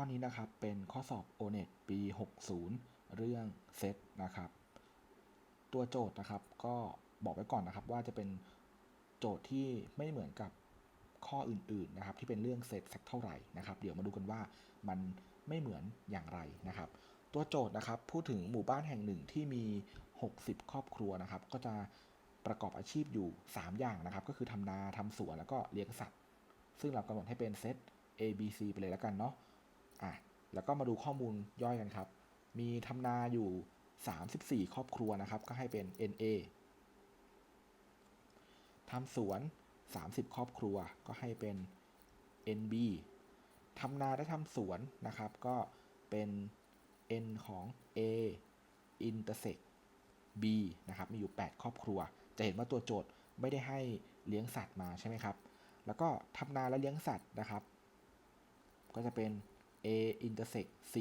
ข้อนี้นะครับเป็นข้อสอบ o n e t ปี 60 เรื่องเซตนะครับ ตัวโจทย์นะครับก็บอกไว้ก่อนนะครับว่าจะเป็นโจทย์ที่ไม่เหมือนกับข้ออื่นๆนะครับที่เป็นเรื่องเซตสักเท่าไหร่นะครับ เดี๋ยวมาดูกันว่ามันไม่เหมือนอย่างไรนะครับ ตัวโจทย์นะครับพูดถึงหมู่บ้านแห่งหนึ่งที่มี 60 ครอบครัวนะครับ ก็จะประกอบอาชีพอยู่ 3 อย่างนะครับ ก็คือทำนาทำสวนแล้วก็เลี้ยงสัตว์ ซึ่งเรากำหนดให้เป็นเซต A B C ไปเลยแล้วกันเนาะ อะแล้วก็มาดูข้อมูลย่อยกันครับ มีทำนาอยู่ 34 ครอบครัวนะครับ ก็ให้เป็น NA ทำสวน 30 ครอบครัวก็ให้เป็น NB ทำนาและทำสวนนะครับ ก็เป็น N ของ A intersect B นะครับ มีอยู่ 8 ครอบครัว จะเห็นว่าตัวโจทย์ไม่ได้ให้เลี้ยงสัตว์มาใช่ไหมครับ แล้วก็ทำนาและเลี้ยงสัตว์นะครับ ก็จะเป็น A intersect C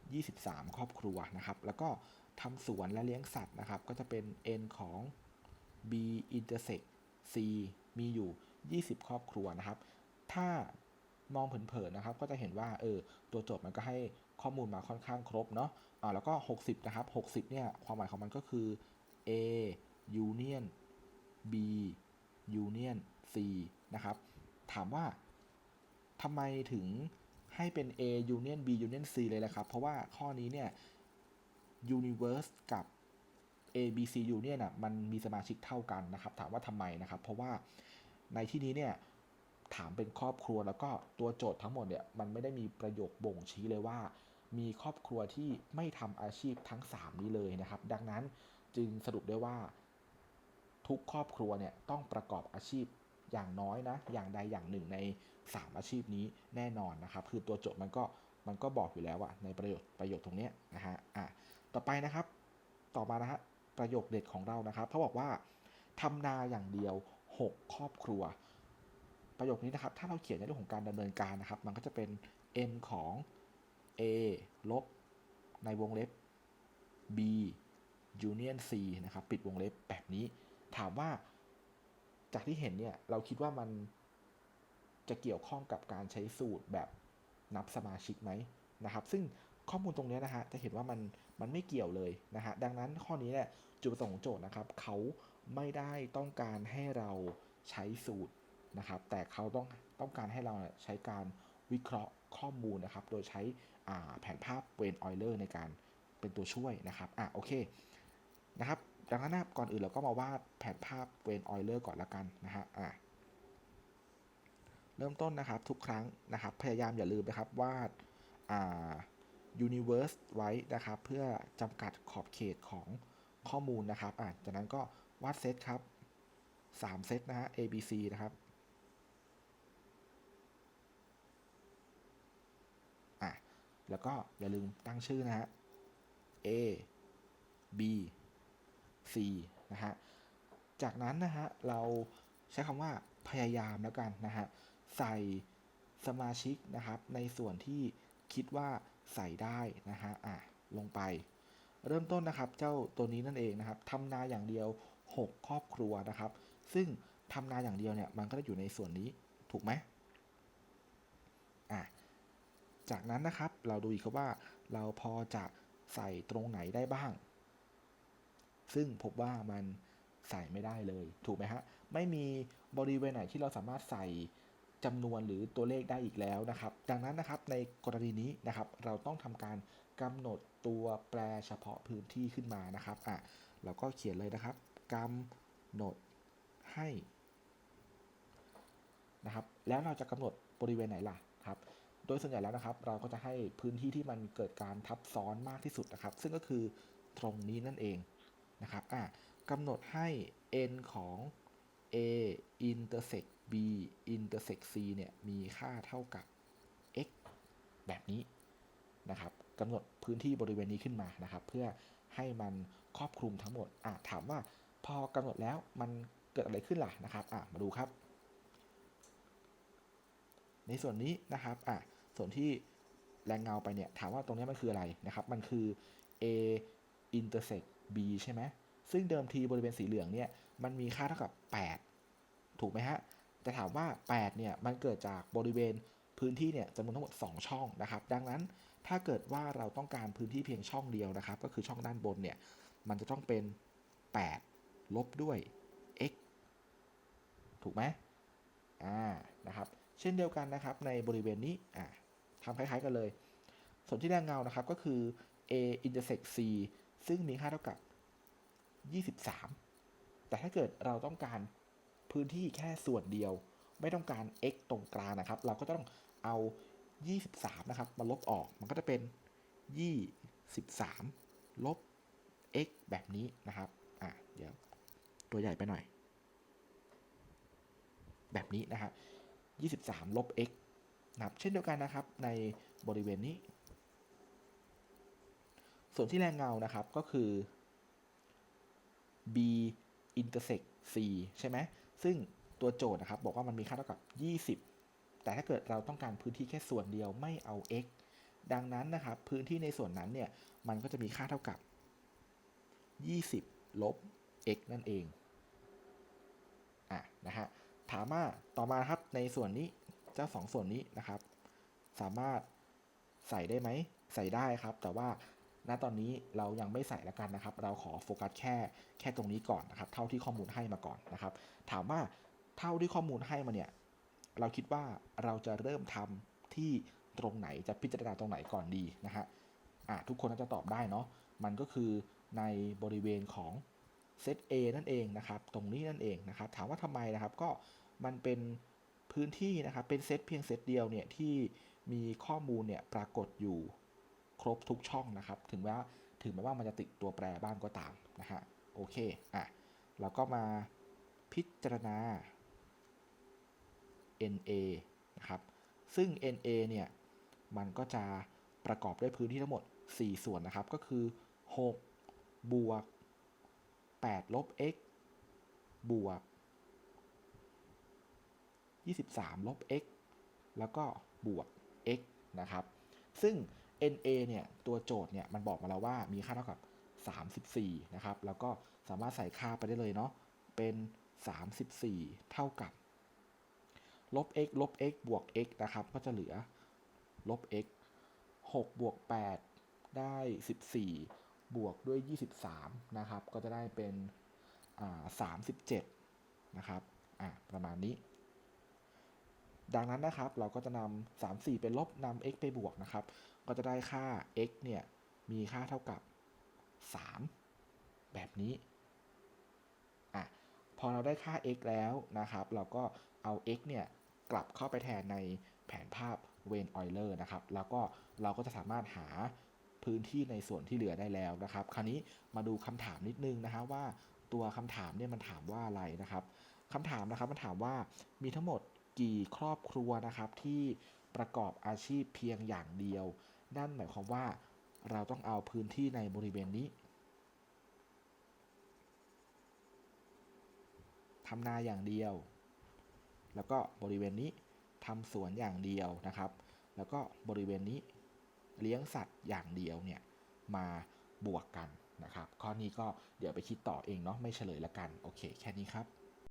23 ครอบครัวนะครับ แล้วก็ทำสวนและเลี้ยงสัตว์นะครับ ก็จะเป็น N ของ B intersect C มีอยู่ 20 ครอบครัวนะครับ ถ้ามองเผินๆนะครับ ก็จะเห็นว่าเออตัวโจทย์มันก็ให้ข้อมูลมาค่อนข้างครบเนาะอ่าแล้วก็ 60 นะครับ 60 เนี่ยความหมายของมันก็คือ A union B union C นะครับ ถามว่าทำไมถึง ให้เป็น A union B union C เลยล่ะครับ เพราะว่าข้อนี้เนี่ย universe กับ A B C union อะมันมีสมาชิกเท่ากันนะครับ ถามว่าทำไมนะครับ เพราะว่าในที่นี้เนี่ยถามเป็นครอบครัวแล้วก็ตัวโจทย์ทั้งหมดเนี่ยมันไม่ได้มีประโยคบ่งชี้เลยว่า มีครอบครัวที่ไม่ทำอาชีพทั้ง 3 นี้เลยนะครับ ดังนั้นจึงสรุปได้ว่า ทุกครอบครัวเนี่ยต้องประกอบอาชีพ อย่างน้อยนะ อย่างใดอย่างหนึ่งใน 3 อาชีพนี้แน่นอนนะครับ คือตัวโจทย์มันก็มันก็บอกอยู่แล้วอะในประโยคประโยคตรงนี้นะฮะอะต่อไปนะครับ ต่อมานะฮะประโยคเด็ดของเรานะครับเขาบอกว่าทำนาอย่างเดียว 6 ครอบครัว ประโยคนี้นะครับ ถ้าเราเขียนในเรื่องของการดำเนินการนะครับ มันก็จะเป็น n ของ a ลบในวงเล็บ b union c นะครับ ปิดวงเล็บแบบนี้ ถามว่า จากที่เห็นเนี่ยเราคิดว่ามันจะเกี่ยวข้องกับการใช้สูตรแบบนับสมาชิกไหมนะครับ ซึ่งข้อมูลตรงนี้นะฮะจะเห็นว่ามันมันไม่เกี่ยวเลยนะฮะดังนั้นข้อนี้เนี่ยจุดประสงค์ของโจทย์นะครับเขาไม่ได้ต้องการให้เราใช้สูตรนะครับ แต่เขาต้องต้องการให้เราใช้การวิเคราะห์ข้อมูลนะครับ โดยใช้แผนภาพเวนออยเลอร์ในการเป็นตัวช่วยนะครับอะโอเคนะครับ ดังนั้นนะก่อนอื่นเราก็มาวาดแผนภาพเวนออยเลอร์ก่อนละกันนะฮะอะเริ่มต้นนะครับทุกครั้งนะครับ พยายามอย่าลืมนะครับวาดอ่า universe ไว้นะครับ เพื่อจำกัดขอบเขตของข้อมูลนะครับอะจากนั้นก็วาดเซตครับ 3 เซตนะฮะ A B C นะครับอะแล้วก็อย่าลืมตั้งชื่อนะฮะ A B C นะฮะ จากนั้นนะฮะเราใช้คำว่าพยายามแล้วกันนะฮะใส่สมาชิกนะครับ ในส่วนที่คิดว่าใส่ได้นะฮะอะลงไป เริ่มต้นนะครับเจ้าตัวนี้นั่นเองนะครับทำนาอย่างเดียว 6 ครอบครัวนะครับ ซึ่งทำนาอย่างเดียวเนี่ยมันก็จะอยู่ในส่วนนี้ถูกไหมอะจากนั้นนะครับเราดูอีกว่าเราพอจะใส่ตรงไหนได้บ้าง ซึ่งพบว่ามันใส่ไม่ได้เลย ถูกไหมฮะ ไม่มีบริเวณไหนที่เราสามารถใส่จำนวนหรือตัวเลขได้อีกแล้วนะครับ ดังนั้นนะครับในกรณีนี้นะครับเราต้องทำการกำหนดตัวแปรเฉพาะพื้นที่ขึ้นมานะครับอะเราก็เขียนเลยนะครับกำหนดให้นะครับแล้วเราจะกำหนดบริเวณไหนล่ะครับโดยส่วนใหญ่แล้วนะครับ เราก็จะให้พื้นที่ที่มันเกิดการทับซ้อนมากที่สุดนะครับ ซึ่งก็คือตรงนี้นั่นเอง นะครับอะกำหนดให้ n ของ a intersect b intersect c เนี่ยมีค่าเท่ากับ x แบบนี้นะครับกำหนดพื้นที่บริเวณนี้ขึ้นมานะครับ เพื่อให้มันครอบคลุมทั้งหมดอะถามว่าพอกำหนดแล้วมันเกิดอะไรขึ้นล่ะนะครับอะมาดูครับ ในส่วนนี้นะครับอะส่วนที่แรงเงาไปเนี่ยถามว่าตรงนี้มันคืออะไรนะครับ มันคือ a intersect b ใช่ไหมซึ่งเดิมทีบริเวณสีเหลืองเนี่ยมันมีค่าเท่ากับ 8 ถูกไหมฮะ แต่ถามว่า 8 เนี่ยมันเกิดจากบริเวณพื้นที่เนี่ยจำนวนทั้งหมด 2 ช่องนะครับ ดังนั้นถ้าเกิดว่าเราต้องการพื้นที่เพียงช่องเดียวนะครับ ก็คือช่องด้านบนเนี่ยมันจะต้องเป็น 8 ลบด้วย x ถูกไหมอ่านะครับเช่นเดียวกันนะครับในบริเวณนี้อ่าทำคล้ายๆกันเลย ส่วนที่แรงเงานะครับก็คือ a intersect c ซึ่งมีค่าเท่ากับ 23 แต่ถ้าเกิดเราต้องการพื้นที่แค่ส่วนเดียว ไม่ต้องการ x ตรงกลางนะครับ เราก็ต้องเอา 23 นะครับ มาลบออกมันก็จะเป็น 23 ลบ x แบบนี้นะครับ อะ เดี๋ยวตัวใหญ่ไปหน่อย แบบนี้นะครับ23 ลบ x นะครับ เช่นเดียวกันนะครับ ในบริเวณนี้ ส่วนที่แรงเงานะครับก็คือ b intersect c ใช่ไหมซึ่งตัวโจทย์นะครับ บอกว่ามันมีค่าเท่ากับ 20 แต่ถ้าเกิดเราต้องการพื้นที่แค่ส่วนเดียวไม่เอา x ดังนั้นนะครับ พื้นที่ในส่วนนั้นเนี่ย มันก็จะมีค่าเท่ากับ 20 ลบ x นั่นเอง อะ นะฮะ ถามว่าต่อมาครับ ในส่วนนี้ เจ้าสองส่วนนี้นะครับ สามารถใส่ได้ไหม ใส่ได้ครับ แต่ว่า ณตอนนี้เรายังไม่ใส่ละกันนะครับ เราขอโฟกัสแค่แค่ตรงนี้ก่อนนะครับ เท่าที่ข้อมูลให้มาก่อนนะครับ ถามว่าเท่าที่ข้อมูลให้มาเนี่ยเราคิดว่าเราจะเริ่มทำที่ตรงไหนจะพิจารณาตรงไหนก่อนดีนะฮะอะทุกคนน่าจะตอบได้เนาะมันก็คือในบริเวณของเซต A นั่นเองนะครับ ตรงนี้นั่นเองนะครับ ถามว่าทำไมนะครับ ก็มันเป็นพื้นที่นะครับ เป็นเซตเพียงเซตเดียวเนี่ยที่มีข้อมูลเนี่ยปรากฏอยู่ ครบทุกช่องนะครับ ถึงแม้ว่าถึงแม้ว่ามันจะติดตัวแปรบ้างก็ตามนะฮะโอเคอะเราก็มาพิจารณา NA นะครับ ซึ่ง NA เนี่ย มันก็จะประกอบด้วยพื้นที่ทั้งหมด 4 ส่วนนะครับ ก็คือ 6 บวก 8 ลบ x บวก 23 ลบ x แล้วก็บวก x นะครับ ซึ่ง NA เนี่ยตัวโจทย์เนี่ยมันบอกมาแล้วว่ามีค่าเท่ากับ 34 นะครับ แล้วก็สามารถใส่ค่าไปได้เลยเนาะ เป็น 34 เท่ากับ ลบ x ลบ x บวก x นะครับ ก็จะเหลือ ลบ x 6 บวก 8 ได้ 14 บวกด้วย 23 นะครับ ก็จะได้เป็น37 นะครับ อ่า ประมาณนี้ ดังนั้นนะครับ เราก็จะนำ3 4ไปลบนำ x ไปบวกนะครับ ก็จะได้ค่า x เนี่ยมีค่าเท่ากับ 3 แบบนี้อะพอเราได้ค่า x แล้วนะครับ เราก็เอา x เนี่ยกลับเข้าไปแทนในแผนภาพเวนออยเลอร์นะครับ แล้วก็เราก็จะสามารถหาพื้นที่ในส่วนที่เหลือได้แล้วนะครับ คราวนี้มาดูคำถามนิดนึงนะฮะว่าตัวคำถามเนี่ยมันถามว่าอะไรนะครับคำถามนะครับมันถามว่ามีทั้งหมดกี่ครอบครัวนะครับที่ประกอบอาชีพเพียงอย่างเดียว นั่นหมายความว่าเราต้องเอาพื้นที่ในบริเวณนี้ทำนาอย่างเดียว แล้วก็บริเวณนี้ทำสวนอย่างเดียวนะครับ แล้วก็บริเวณนี้เลี้ยงสัตว์อย่างเดียวเนี่ยมาบวกกันนะครับ ข้อนี้ก็เดี๋ยวไปคิดต่อเองเนาะไม่เฉลยละกัน โอเค แค่นี้ครับ